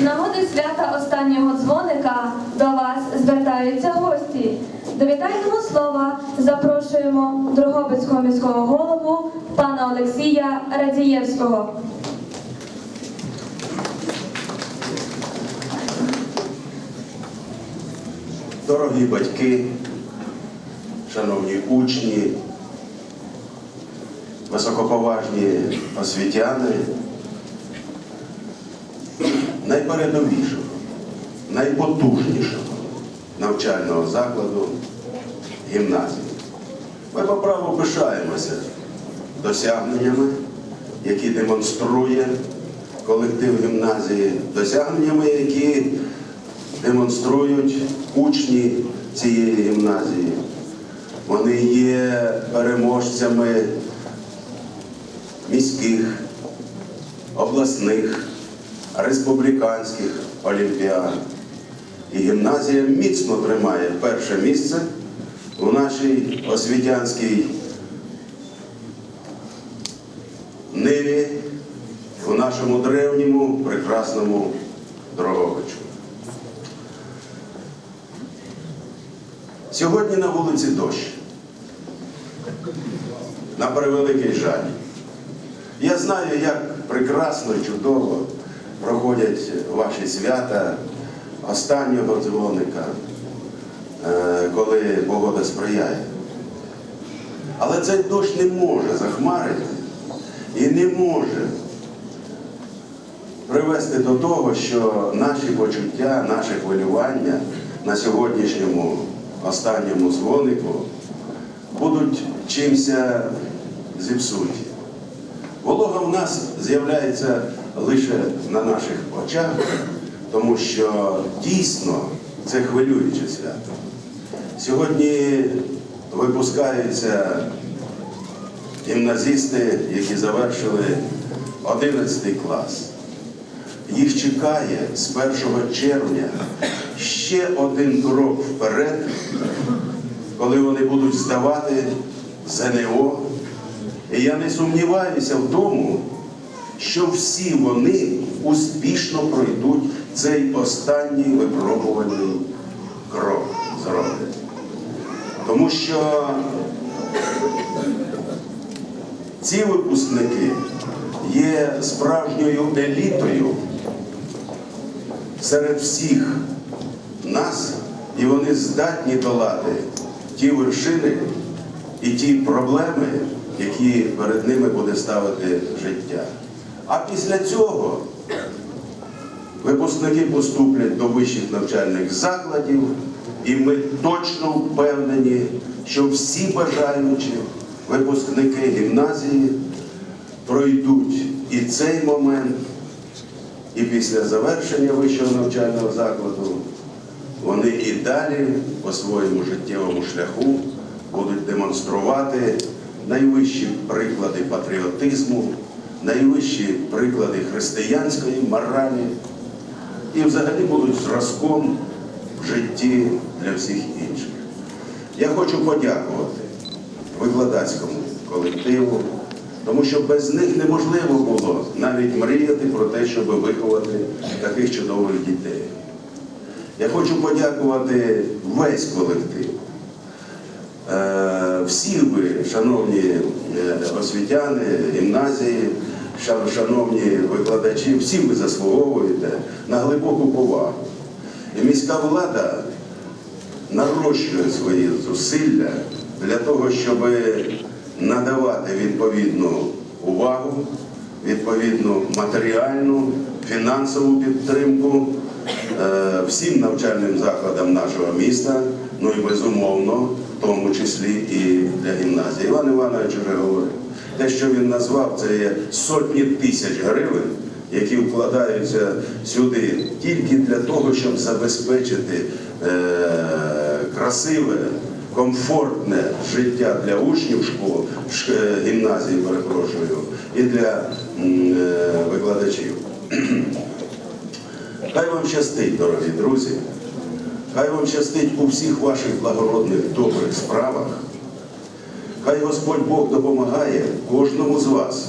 З нагоди свята останнього дзвоника до вас звертаються гості. До вітального слова запрошуємо Дрогобицького міського голову пана Олексія Радієвського. Дорогі батьки, шановні учні, високоповажні освітяни, найпередовішого, найпотужнішого навчального закладу гімназії. Ми по праву пишаємося досягненнями, які демонструє колектив гімназії, досягненнями, які демонструють учні цієї гімназії. Вони є переможцями міських, обласних, республіканських олімпіад. І гімназія міцно тримає перше місце у нашій освітянській ниві, у нашому древньому прекрасному Дрогобичу. Сьогодні на вулиці дощ. На превеликий жаль. Я знаю, як прекрасно і чудово проходять ваші свята останнього дзвоника, е, коли погода сприяє. Але цей дощ не може захмарити і не може привести до того, що наші почуття, наше хвилювання на сьогоднішньому останньому дзвонику будуть чимся зіпсуті. Волога в нас з'являється лише на наших очах, тому що дійсно це хвилююче свято. Сьогодні випускаються гімназисти, які завершили 11 клас. Їх чекає з 1 червня ще один крок вперед, коли вони будуть здавати ЗНО. І я не сумніваюся в тому, що всі вони успішно пройдуть цей останній випробувальний крок зроблять. Тому що ці випускники є справжньою елітою серед всіх нас, і вони здатні долати ті вершини і ті проблеми, які перед ними буде ставити життя. А після цього випускники поступлять до вищих навчальних закладів, і ми точно впевнені, що всі бажаючі випускники гімназії пройдуть і цей момент, і після завершення вищого навчального закладу вони і далі по своєму життєвому шляху будуть демонструвати найвищі приклади патріотизму, найвищі приклади християнської моралі і взагалі будуть зразком в житті для всіх інших. Я хочу подякувати викладацькому колективу, тому що без них неможливо було навіть мріяти про те, щоб виховати таких чудових дітей. Я хочу подякувати весь колектив. Е, Всі ви, шановні е, освітяни, гімназії, шановні викладачі, всі ви заслуговуєте на глибоку повагу. І міська влада нарощує свої зусилля для того, щоб надавати відповідну увагу, відповідну матеріальну, фінансову підтримку е, всім навчальним закладам нашого міста, ну і безумовно, в тому числі і для гімназії. Іван Іванович вже говорив. Те, що він назвав, це є сотні тисяч гривень, які вкладаються сюди тільки для того, щоб забезпечити е, красиве, комфортне життя для учнів школ, е, гімназії, перепрошую, і для е, викладачів. Хай вам щастить, дорогі друзі. Хай вам щастить у всіх ваших благородних добрих справах. Хай Господь Бог допомагає кожному з вас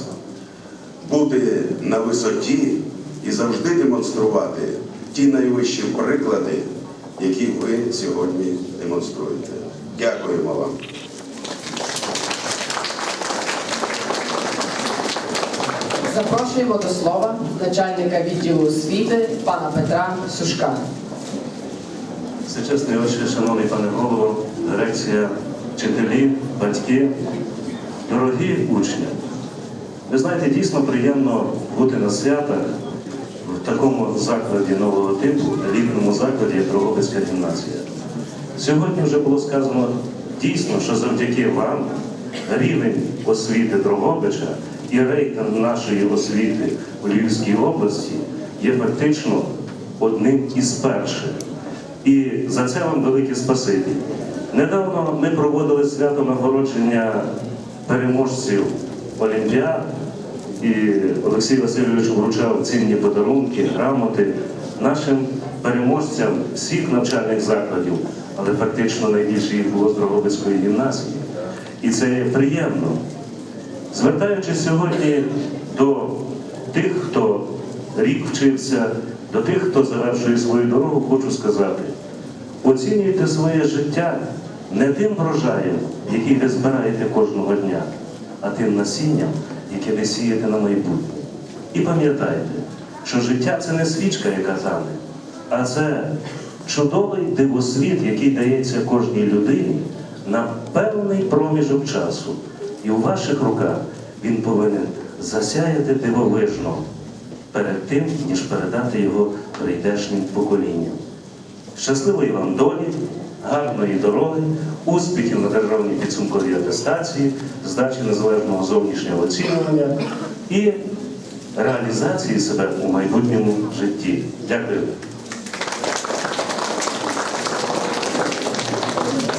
бути на висоті і завжди демонструвати ті найвищі приклади, які ви сьогодні демонструєте. Дякуємо вам. Запрошуємо до слова начальника відділу освіти пана Петра Сушка. Всечесний отче, шановний пане голово, дирекція, вчителі, батьки, дорогі учні. Ви знаєте, дійсно приємно бути на святах в такому закладі нового типу, елітному закладі, Дрогобицька гімназія. Сьогодні вже було сказано дійсно, що завдяки вам рівень освіти Дрогобича і рейтинг нашої освіти в Львівській області є фактично одним із перших. І за це вам велике спасибі. Недавно ми проводили свято нагородження переможців Олімпіад, і Олексій Васильович вручав цінні подарунки, грамоти нашим переможцям всіх навчальних закладів, але фактично найбільше їх було з Дрогобицької гімназії. І це є приємно. Звертаючись сьогодні до тих, хто рік вчився, до тих, хто завершує свою дорогу, хочу сказати: оцінюйте своє життя не тим врожаєм, який ви збираєте кожного дня, а тим насінням, яке ви сієте на майбутнє. І пам'ятайте, що життя це не свічка, яка тане, а це чудовий дивосвіт, який дається кожній людині на певний проміжок часу. І у ваших руках він повинен засяяти дивовижно перед тим, ніж передати його прийдешнім поколінням. Щасливої вам долі, гарної дороги, успіхів на державній підсумковій атестації, здачі незалежного зовнішнього оцінювання і реалізації себе у майбутньому житті. Дякую.